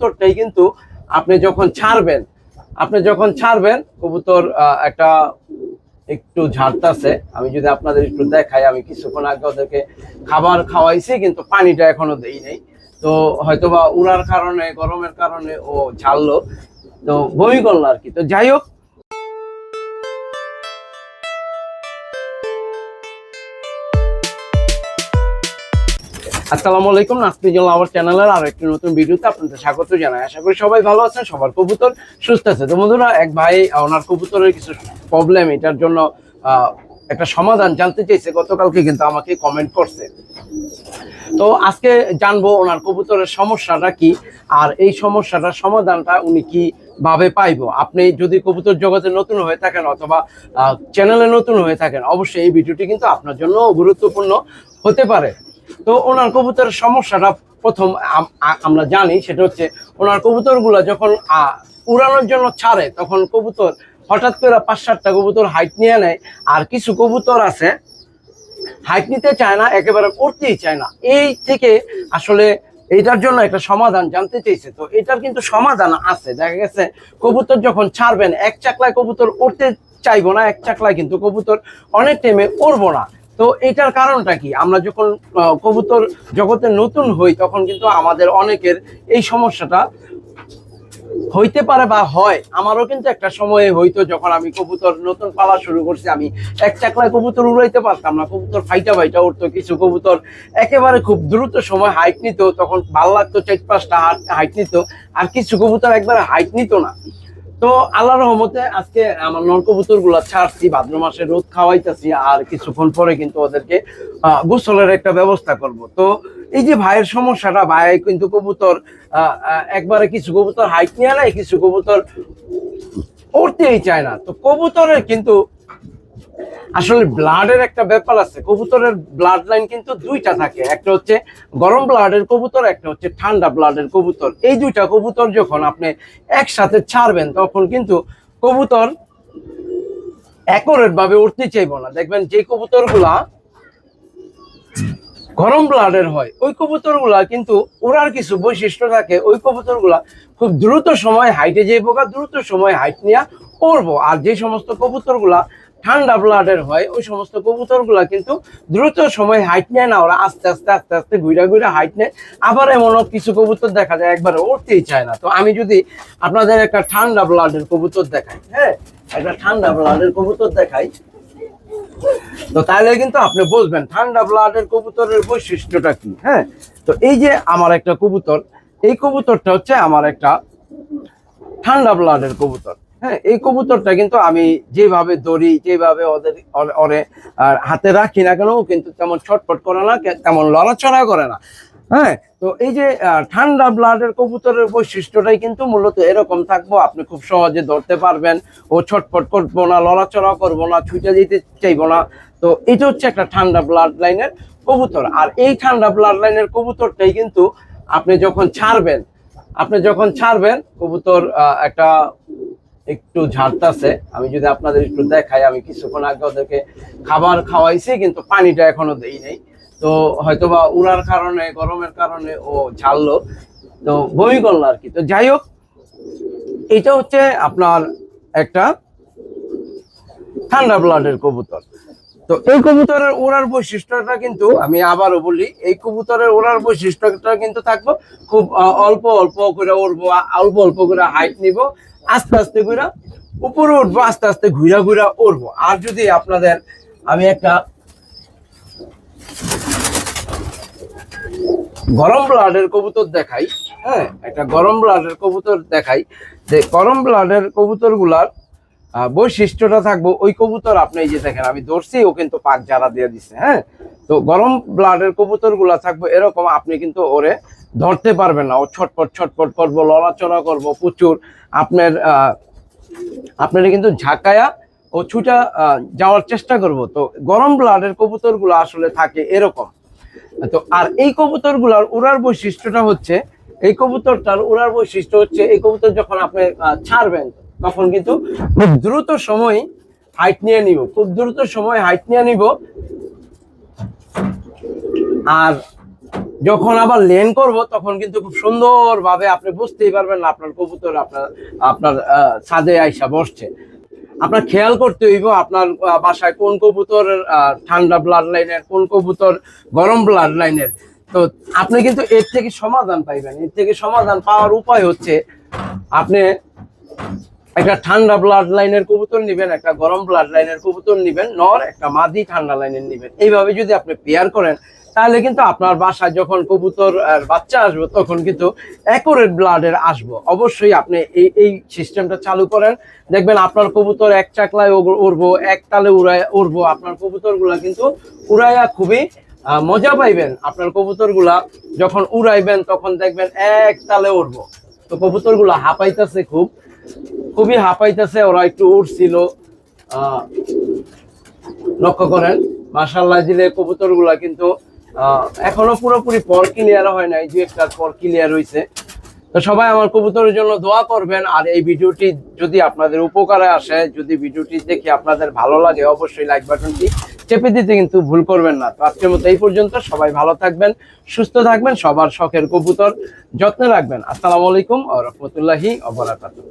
কবুতরটাই কিন্তু আপনি যখন ছাড়বেন, আপনি যখন ছাড়বেন, কবুতর একটা একটু ঝাড়তাছে। আমি যদি আপনাদের একটু দেখাই, আমি কিছুক্ষণ আগে ওদেরকে খাবার খাওয়াইছি, কিন্তু পানিটা এখনও দেই নাই। তো হয়তোবা উড়ার কারণে, গরমের কারণে ও ঝাড়লো। তো বমি করল আর কি। তো যাই হোক আসসালামু আলাইকুম নাসপিজুল আমার চ্যানেলের আর একটি নতুন ভিডিওতে আপনাদের স্বাগত জানাই। আশা করি সবাই ভালো আছেন, সবার কবুতর সুস্থ আছে। তো বন্ধুরা, এক ভাই ওনার কবুতরের কিছু প্রবলেম এটার জন্য একটা সমাধান জানতে চাইছে। গতকালকে কিন্তু আমাকে কমেন্ট করছে। তো আজকে জানব ওনার কবুতরের সমস্যাটা কি, আর এই সমস্যাটার সমাধানটা উনি কি ভাবে পাইবো? আপনি যদি কবুতর জগতে নতুন হয়ে থাকেন অথবা চ্যানেলে নতুন হয়ে থাকেন, অবশ্যই এই ভিডিওটি কিন্তু আপনার জন্য গুরুত্বপূর্ণ হতে পারে। তো ওনার কবুতরের সমস্যাটা প্রথম আমরা জানি, সেটা হচ্ছে ওনার কবুতরগুলো যখন উড়ানোর জন্য ছাড়ে, তখন কবুতর হঠাৎ করে পাঁচ সাতটা কবুতর হাইট নিয়ে নেয়, আর কিছু কবুতর আছে হাইট নিতে চায় না, একেবারে করতেই চায় না। এই থেকে আসলে এটার জন্য একটা সমাধান জানতে চেয়েছে। তো এটার কিন্তু সমাধান আছে। দেখা গেছে, কবুতর যখন ছাড়বেন, এক চাকলায় কবুতর উঠতে চাইব না, এক চাকলায় কিন্তু কবুতর অনেক টাইমে উড়বো না। তো এটার কারণটা কি? আমরা যখন কবুতর জগতে নতুন হই, তখন কিন্তু আমাদের অনেকের এই সমস্যাটা হইতে পারে বা হয়। আমারও কিন্তু একটা সময়ে হইতো যখন আমি কবুতর নতুন পালা শুরু করছি, আমি এক চাকলায় কবুতর উড়াইতে পারতাম না, কবুতর ফাইটা ফাইটা উঠতো কিছু কবুতর একেবারে খুব দ্রুত সময় হাইট নিত, তখন ভালো লাগতো চার পাঁচটা হাইট নিত, আর কিছু কবুতর একবারে হাইট নিত না। তো আল্লাহ রহমতে আজকে আমার নরকবুতরগুলা ছাড়ছি, ভাদ্র মাসে রোদ খাওয়াইতেছি আর কিছুক্ষণ পরে কিন্তু ওদেরকে গোসলের একটা ব্যবস্থা করব। তো এই যে ভাইয়ের সমস্যাটা, ভাই কিন্তু কবুতর একবারে কিছু কবুতর হাইট নিয়ে নেয়, কিছু কবুতর উঠতেই চায় না। তো কবুতরের কিন্তু আসলে ব্লাডের একটা ব্যাপার আছে, কবুতরের ব্লাড লাইন কিন্তু দুইটা থাকে। একটা হচ্ছে গরম ব্লাডের কবুতর, একটা হচ্ছে ঠান্ডা ব্লাডের কবুতর। এই দুইটা কবুতর যখন আপনি একসাথে ছাড়বেন, তখন কিন্তু কবুতর ভাবে উঠতে চাইব না। দেখবেন যে কবুতরগুলা গরম ব্লাডের হয়, ওই কবুতরগুলা কিন্তু ওরার কিছু বৈশিষ্ট্য থাকে, ওই কবুতরগুলা খুব দ্রুত সময় হাইটে যে পোকা দ্রুত সময় হাইট নিয়ে করব আর যে সমস্ত কবুতরগুলা ঠান্ডা ব্লাডের হয়, ওই সমস্ত কবুতরগুলা কিন্তু দ্রুত সময় হাইট নেয় না, ওরা আস্তে আস্তে আস্তে আস্তে ঘুরে ঘুরে হাইট নেয়। আবার এমনও কিছু কবুতর দেখা যায়, একবারে উঠতেই চায় না। তো আমি যদি আপনাদের একটা ঠান্ডা ব্লাডের কবুতর দেখাই হ্যাঁ? একটা ঠান্ডা ব্লাডের কবুতর দেখাই, তো তাহলে কিন্তু আপনি বলবেন ঠান্ডা ব্লাডের কবুতরের বৈশিষ্ট্যটা কি হ্যাঁ? তো এই যে আমার একটা কবুতর, এই কবুতরটা হচ্ছে আমার একটা ঠান্ডা ব্লাডের কবুতর। হ্যাঁ এই কবুতরটা কিন্তু আমি যেভাবে দড়ি যেভাবে ওদের ওর- আর হাতে রাখি না কেন কিন্তু তেমন ছটফট করে না তেমন লড়াচড়া করে না। হ্যাঁ তো এই যে ঠান্ডা ব্লাডের কবুতরের বৈশিষ্ট্যটাই কিন্তু মূলত এরকম থাকব, আপনি খুব সহজে ধরতে পারবেন। ও ছটফট করব না, লড়াচড়া করব না, ছুটে যেতে চাইব না। তো এটা হচ্ছে একটা ঠান্ডা ব্লাড লাইনের কবুতর। আর এই ঠান্ডা ব্লাড লাইনের কবুতরটাই কিন্তু আপনি যখন ছাড়বেন, আপনি যখন ছাড়বেন, কবুতর একটা একটু ঝাড়তাছে আমি যদি আপনাদের একটু দেখাই, আমি কিছুক্ষণ আগে ওদেরকে খাবার খাওয়াইছি, কিন্তু পানিটা এখনও দেই নাই। তো হয়তোবা উড়ার কারণে, গরমের কারণে ও ঝাড়লো। তো বমি করল আর কি। তো যাই হোক এটা হচ্ছে আপনার একটা ঠান্ডা ব্লাডের কবুতর। তো এই কবুতরের ওড়ার বৈশিষ্ট্যটা কিন্তু আমি আবারও বলি, এই কবুতরের ওড়ার বৈশিষ্ট্যটা কিন্তু থাকব খুব অল্প অল্প করে উড়বো, আ- অল্প অল্প করে হাইট নিব, আস্তে আস্তে করে উপরে উঠবো, আস্তে আস্তে ঘুরা ঘুরা উড়বো। আর যদি আপনাদের আমি একটা গরম ব্লাডের কবুতর দেখাই হ্যাঁ একটা গরম ব্লাডের কবুতর দেখাই, যে গরম ব্লাডের কবুতরগুলার বৈশিষ্ট্যটা থাকব, ওই কবুতর আপনি যে দেখেন, আমি ধরছি, ও কিন্তু পাক জ্বালা দিয়ে দিছে হ্যাঁ? তো গরম ব্লাডের কবুতরগুলা থাকব, এরকম আপনি কিন্তু ওরে ধরতে পারবেন না। ও ছটপট ছটপট করব লড়াচড়া করব, প্রচুর। আপনার আপনারা কিন্তু ঝাঁকায়া ও ছুটা যাওয়ার চেষ্টা করব। তো গরম ব্লাডের কবুতরগুলো আসলে থাকে এরকম। তো আর এই কবুতরগুলার উড়ার বৈশিষ্ট্যটা হচ্ছে, এই কবুতরটার উড়ার বৈশিষ্ট্য হচ্ছে, এই কবুতর যখন আপনি ছাড়বেন তখন কিন্তু খুব দ্রুত সময় হাইট নিয়ে নিব, খুব দ্রুত সময় হাইট নিয়ে নিব। আর যখন আবার লেন করব, তখন কিন্তু খুব সুন্দরভাবে আপনি বুঝতেই পারবেন আপনার কবুতর, আপনার আপনার ছাদে আইসা বসছে। আপনার খেয়াল করতে হইব আপনার বাসায় কোন কবুতর ঠান্ডা ব্লাড লাইনের কোন কবুতর গরম ব্লাড লাইনের তো আপনি কিন্তু এর থেকে সমাধান পাইবেন। এর থেকে সমাধান পাওয়ার উপায় হচ্ছে আপনি একটা ঠান্ডা ব্লাড লাইনের কবুতর নিবেন, একটা গরম ব্লাড লাইনের কবুতর নিবেন, নর একটা মাদি ঠান্ডা লাইনের নিবেন। এইভাবে যদি আপনি পেয়ার করেন, তাহলে কিন্তু আপনার বাসায় যখন কবুতর আর বাচ্চা আসবে, তখন কিন্তু অ্যাকোরেট ব্লাডের আসব। অবশ্যই আপনি এই এই সিস্টেমটা চালু করেন। দেখবেন আপনার কবুতর এক চাকলায় উড়বো এক তালে উড়ায় উড়বো আপনার কবুতরগুলা কিন্তু উড়াইয়া খুবই মজা পাইবেন। আপনার কবুতরগুলা যখন উড়াইবেন, তখন দেখবেন এক তালে উড়বো তো কবুতরগুলা হাঁপাইতেছে খুব। খুবই হাঁপাইতেছে, ওরা একটু উঠছিল লক্ষ্য করেন মাসাল্লাহ দিলে কবুতরগুলা কিন্তু এখনও পুরোপুরি পর ক্লিয়ার হয় নাই, দু একটা পর ক্লিয়ার হয়েছে তো সবাই আমার কবুতরের জন্য দোয়া করবেন, আর এই ভিডিওটি যদি আপনাদের উপকারে আসে, যদি ভিডিওটি দেখে আপনাদের ভালো লাগে, অবশ্যই লাইক বাটনটি চেপে দিতে কিন্তু ভুল করবেন না। তো আজকের মতো এই পর্যন্ত, সবাই ভালো থাকবেন, সুস্থ থাকবেন, সবার শখের কবুতর যত্নে রাখবেন। আসসালামু আলাইকুম ও রহমতুল্লাহি অবরাকাতুহ